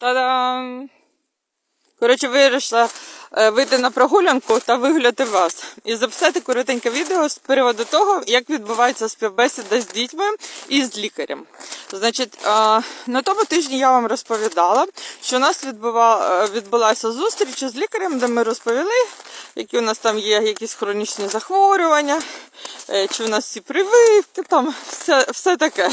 Та-дам! Коротше, вирішила е, вийти на прогулянку та вигуляти вас. І записати коротеньке відео з приводу того, як відбувається співбесіда з дітьми і з лікарем. Значить, е, на тому тижні я вам розповідала, що у нас е, відбулася зустріч з лікарем, де ми розповіли, які у нас там є якісь хронічні захворювання, чи у нас всі прививки, там все, все таке.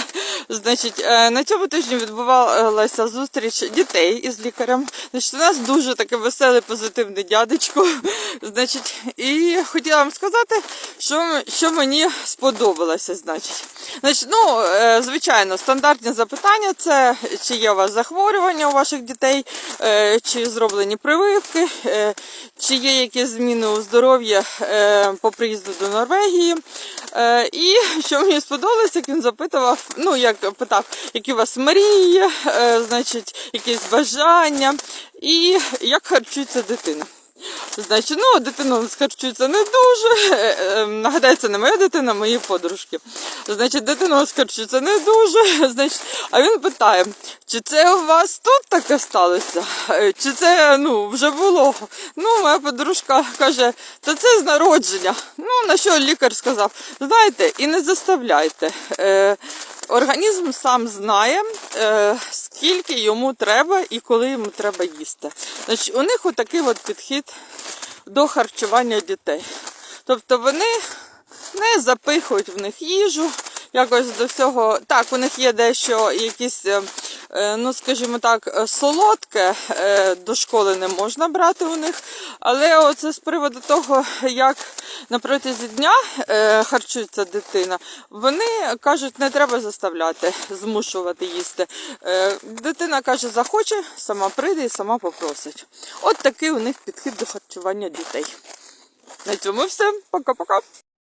Значить, е, на цьому тижні відбувалася зустріч дітей із лікарем. Значить, у нас дуже такий веселий, позитивний дядечко. Значить, і хотіла вам сказати, що, що мені сподобалося. Значить, значить, ну, е, звичайно, стандартні запитання це чи є у вас захворювання у ваших дітей, е, чи зроблені прививки, е, чи є якісь зміни у здоров'ї е, по приїзду до Норвегії. Е, І що мені сподобалось, як він запитував, ну як питав, які у вас мрії, е, значить, якісь бажання, і як харчується дитина. Значить, ну, дитина харчується не дуже. Е, е, Нагадаю, це не моя дитина, мої подружки. Значить, дитина харчується не дуже. Значить, а він питає, чи це у вас тут таке сталося? Е, Чи це ну, вже було? Ну, моя подружка каже, та це з народження. Ну, на що лікар сказав, знаєте, і не заставляйте. Організм сам знає, скільки йому треба і коли йому треба їсти. Значить, у них отакий от підхід до харчування дітей. Тобто вони не запихують в них їжу, якось до всього. Так, у них є дещо якісь, е, ну скажімо так, е, солодке е, до школи не можна брати у них. Але оце з приводу того, як на протязі дня е, харчується дитина, вони кажуть, не треба заставляти, змушувати їсти. Е, дитина каже, захоче, сама прийде і сама попросить. От такий у них підхід до харчування дітей. На цьому все. Пока-пока.